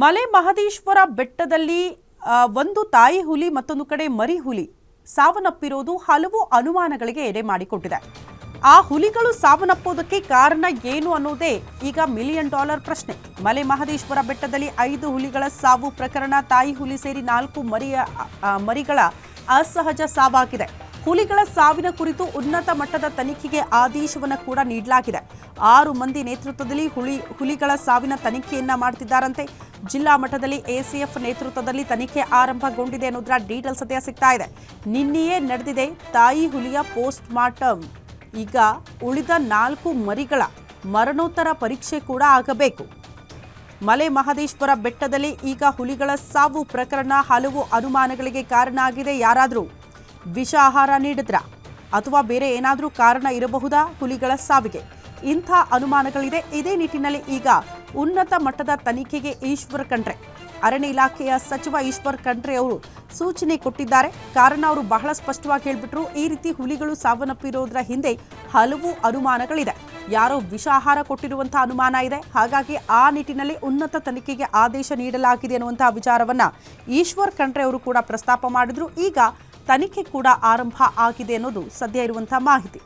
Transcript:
ಮಲೆ ಮಹದೇಶ್ವರ ಬೆಟ್ಟದಲ್ಲಿ ಒಂದು ತಾಯಿ ಹುಲಿ, ಮತ್ತೊಂದು ಕಡೆ ಮರಿ ಹುಲಿ ಸಾವನ್ನಪ್ಪಿರೋದು ಹಲವು ಅನುಮಾನಗಳಿಗೆ ಎಡೆ ಮಾಡಿಕೊಟ್ಟಿದೆ. ಆ ಹುಲಿಗಳು ಸಾವನ್ನಪ್ಪೋದಕ್ಕೆ ಕಾರಣ ಏನು ಅನ್ನೋದೇ ಈಗ ಮಿಲಿಯನ್ ಡಾಲರ್ ಪ್ರಶ್ನೆ. ಮಲೆ ಮಹದೇಶ್ವರ ಬೆಟ್ಟದಲ್ಲಿ ಐದು ಹುಲಿಗಳ ಸಾವು ಪ್ರಕರಣ, ತಾಯಿ ಹುಲಿ ಸೇರಿ ನಾಲ್ಕು ಮರಿಯ ಮರಿಗಳ ಅಸಹಜ ಸಾವಾಗಿದೆ. ಹುಲಿಗಳ ಸಾವಿನ ಕುರಿತು ಉನ್ನತ ಮಟ್ಟದ ತನಿಖೆಗೆ ಆದೇಶವನ್ನು ಕೂಡ ನೀಡಲಾಗಿದೆ. ಆರು ಮಂದಿ ನೇತೃತ್ವದಲ್ಲಿ ಹುಲಿ, ಹುಲಿಗಳ ಸಾವಿನ ತನಿಖೆಯನ್ನ ಮಾಡ್ತಿದ್ದಾರಂತೆ. ಜಿಲ್ಲಾ ಮಟ್ಟದಲ್ಲಿ ಎಸಿಎಫ್ ನೇತೃತ್ವದಲ್ಲಿ ತನಿಖೆ ಆರಂಭಗೊಂಡಿದೆ ಅನ್ನೋದರ ಡೀಟೇಲ್ಸ್ ಸದ್ಯ ಸಿಗ್ತಾ ಇದೆ. ನಿನ್ನೆಯೇ ನಡೆದಿದೆ ತಾಯಿ ಹುಲಿಯ ಪೋಸ್ಟ್ ಮಾರ್ಟಮ್ ಈಗ ಉಳಿದ ನಾಲ್ಕು ಮರಿಗಳ ಮರಣೋತ್ತರ ಪರೀಕ್ಷೆ ಕೂಡ ಆಗಬೇಕು. ಮಲೆ ಮಹದೇಶ್ವರ ಬೆಟ್ಟದಲ್ಲಿ ಈಗ ಹುಲಿಗಳ ಸಾವು ಪ್ರಕರಣ ಹಲವು ಅನುಮಾನಗಳಿಗೆ ಕಾರಣ ಆಗಿದೆ. ಯಾರಾದರೂ ವಿಷ ಆಹಾರ ನೀಡಿದ್ರ? ಅಥವಾ ಬೇರೆ ಏನಾದರೂ ಕಾರಣ ಇರಬಹುದಾ ಹುಲಿಗಳ ಸಾವಿಗೆ? ಇಂಥ ಅನುಮಾನಗಳಿದೆ. ಇದೇ ನಿಟ್ಟಿನಲ್ಲಿ ಈಗ ಉನ್ನತ ಮಟ್ಟದ ತನಿಖೆಗೆ ಈಶ್ವರ್ ಖಂಡ್ರೆ. ಅರಣ್ಯ ಇಲಾಖೆಯ ಸಚಿವ ಈಶ್ವರ್ ಖಂಡ್ರೆ ಅವರು ಸೂಚನೆ ಕೊಟ್ಟಿದ್ದಾರೆ. ಕಾರಣ ಅವರು ಬಹಳ ಸ್ಪಷ್ಟವಾಗಿ ಹೇಳಿಬಿಟ್ರು, ಈ ರೀತಿ ಹುಲಿಗಳು ಸಾವನ್ನಪ್ಪಿರೋದ್ರ ಹಿಂದೆ ಹಲವು ಅನುಮಾನಗಳಿದೆ. ಯಾರೋ ವಿಷ ಆಹಾರ ಕೊಟ್ಟಿರುವಂತಹ ಅನುಮಾನ ಇದೆ. ಹಾಗಾಗಿ ಆ ನಿಟ್ಟಿನಲ್ಲಿ ಉನ್ನತ ತನಿಖೆಗೆ ಆದೇಶ ನೀಡಲಾಗಿದೆ ಅನ್ನುವಂತಹ ವಿಚಾರವನ್ನ ಈಶ್ವರ್ ಖಂಡ್ರೆ ಅವರು ಕೂಡ ಪ್ರಸ್ತಾಪ ಮಾಡಿದ್ರು. ಈಗ ತನಿಖೆ ಕೂಡ ಆರಂಭ ಆಗಿದೆ ಅನ್ನೋದು ಸದ್ಯ ಇರುವಂತಹ ಮಾಹಿತಿ.